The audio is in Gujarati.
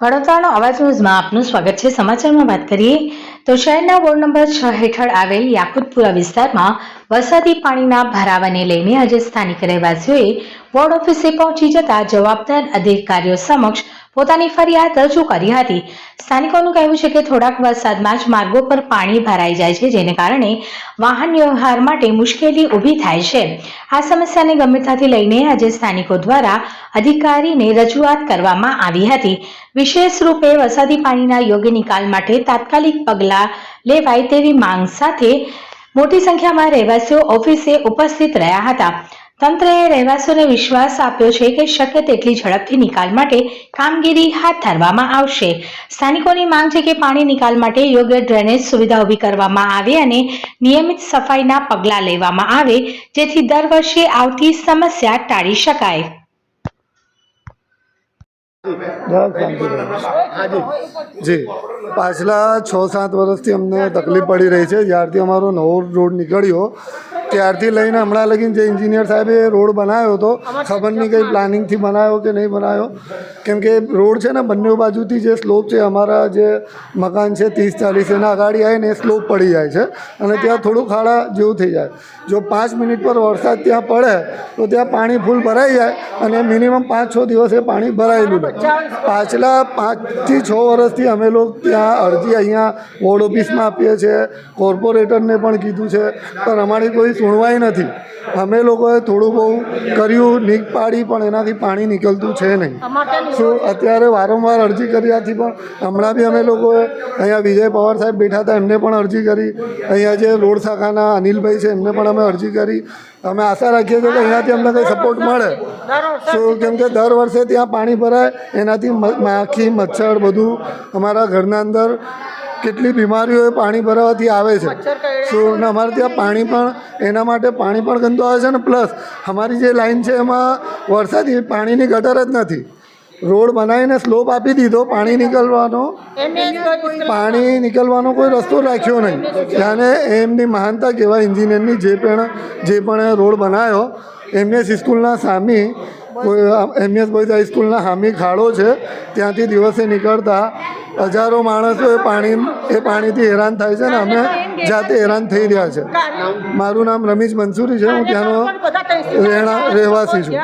વડોદરાનો અવાજ ન્યૂઝમાં આપનું સ્વાગત છે. સમાચારમાં વાત કરીએ તો શહેરના વોર્ડ નંબર છ હેઠળ આવેલ યાકુતપુરા વિસ્તારમાં વરસાદી પાણીના ભરાવાને લઈને આજે સ્થાનિક રહેવાસીઓએ વોર્ડ ઓફિસે પહોંચી જતા જવાબદાર અધિકારીઓ સમક્ષ પોતાની ફરિયાદ રજૂ કરી હતી. સ્થાનિકોનું કહેવું છે કે થોડાક વરસાદમાં જ માર્ગો પર પાણી ભરાઈ જાય છે, જેને કારણે વાહન વ્યવહાર માટે મુશ્કેલી ઊભી થાય છે. આ સમસ્યાને ગંભીરતાથી લઈને આજે સ્થાનિકો દ્વારા અધિકારીને રજૂઆત કરવામાં આવી હતી. વિશેષ રૂપે વરસાદી પાણીના યોગ્ય નિકાલ માટે તાત્કાલિક પગલાં લેવાય તેવી માંગ સાથે મોટી સંખ્યામાં રહેવાસીઓ ઓફિસે ઉપસ્થિત રહ્યા હતા. તંત્રએ રહેવાસીઓને વિશ્વાસ આપ્યો છે કે શક્ય તેટલી ઝડપથી નિકાલ માટે કામગીરી હાથ ધરવામાં આવશે. સ્થાનિકોની માંગ છે કે પાણી નિકાલ માટે યોગ્ય ડ્રેનેજ સુવિધા ઊભી કરવામાં આવે અને નિયમિત સફાઈના પગલાં લેવામાં આવે, જેથી દર વર્ષે આવતી સમસ્યા ટાળી શકાય. જી. પાછલા છ સાત વર્ષથી અમને તકલીફ પડી રહી છે. જ્યારથી અમારો નવો રોડ નીકળ્યો ત્યારથી લઈને હમણાં લગીને જે એન્જિનિયર સાહેબે રોડ બનાવ્યો હતો, ખબર નહીં કંઈ પ્લાનિંગથી બનાવ્યો કે નહીં બનાવ્યો. કેમ કે રોડ છે ને, બંને બાજુથી જે સ્લોપ છે, અમારા જે મકાન છે, ત્રીસ ચાલીસ, એના અગાડી આવે ને એ સ્લોપ પડી જાય છે. અને ત્યાં થોડું ખાડા જેવું થઈ જાય. જો પાંચ મિનિટ પર વરસાદ ત્યાં પડે, તો ત્યાં પાણી ફૂલ ભરાઈ જાય અને મિનિમમ પાંચ છ દિવસ પાણી ભરાયેલું પાછલા પાંચથી છ વર્ષથી અમે લોકો ત્યાં અરજી અહીંયા વોર્ડ ઓફિસમાં આપીએ છીએ. કોર્પોરેટરને પણ કીધું છે. પણ અમારી કોઈ સુણવાઈ નથી. અમે લોકોએ થોડું બહુ કર્યું, નીક પાડી, પણ એનાથી પાણી નીકળતું છે નહીં. શું અત્યારે વારંવાર અરજી કર્યાથી પણ હમણાં બી અમે લોકોએ અહીંયા વિજય પવાર સાહેબ બેઠા હતા, એમને પણ અરજી કરી. અહીંયા જે રોડ શાખાના અનિલભાઈ છે, એમને પણ અમે અરજી કરી. અમે આશા રાખીએ છીએ કે અહીંયાથી અમને કંઈ સપોર્ટ મળે. શું કેમ કે દર વર્ષે ત્યાં પાણી ભરાય, એનાથી માખી, મચ્છર બધું અમારા ઘરના અંદર કેટલી બીમારીઓ એ પાણી ભરાવાથી આવે છે. શું ને અમારે ત્યાં પાણી પણ એના માટે પાણી પણ ગંદુ આવે છે ને? પ્લસ અમારી જે લાઈન છે એમાં વરસાદી પાણીની ગટર જ નથી. રોડ બનાવીને સ્લોપ આપી દીધો પાણી નીકળવાનો. પાણી નીકળવાનો કોઈ રસ્તો રાખ્યો નહીં. ત્યારે એમની મહાનતા કહેવાય એન્જિનિયરની જે પણ જે પણ રોડ બનાવ્યો એમએસ સ્કૂલના સામી કોઈ એમએસ બોયઝ હાઈસ્કૂલના સામી ખાડો છે. ત્યાંથી દિવસે નીકળતા હજારો માણસો એ પાણી એ પાણીથી હેરાન થાય છે ને અમે જાતે હેરાન થઈ રહ્યા છે. મારું નામ રમીશ મંસૂરી છે હું ત્યાંનો રહેવાસી છું.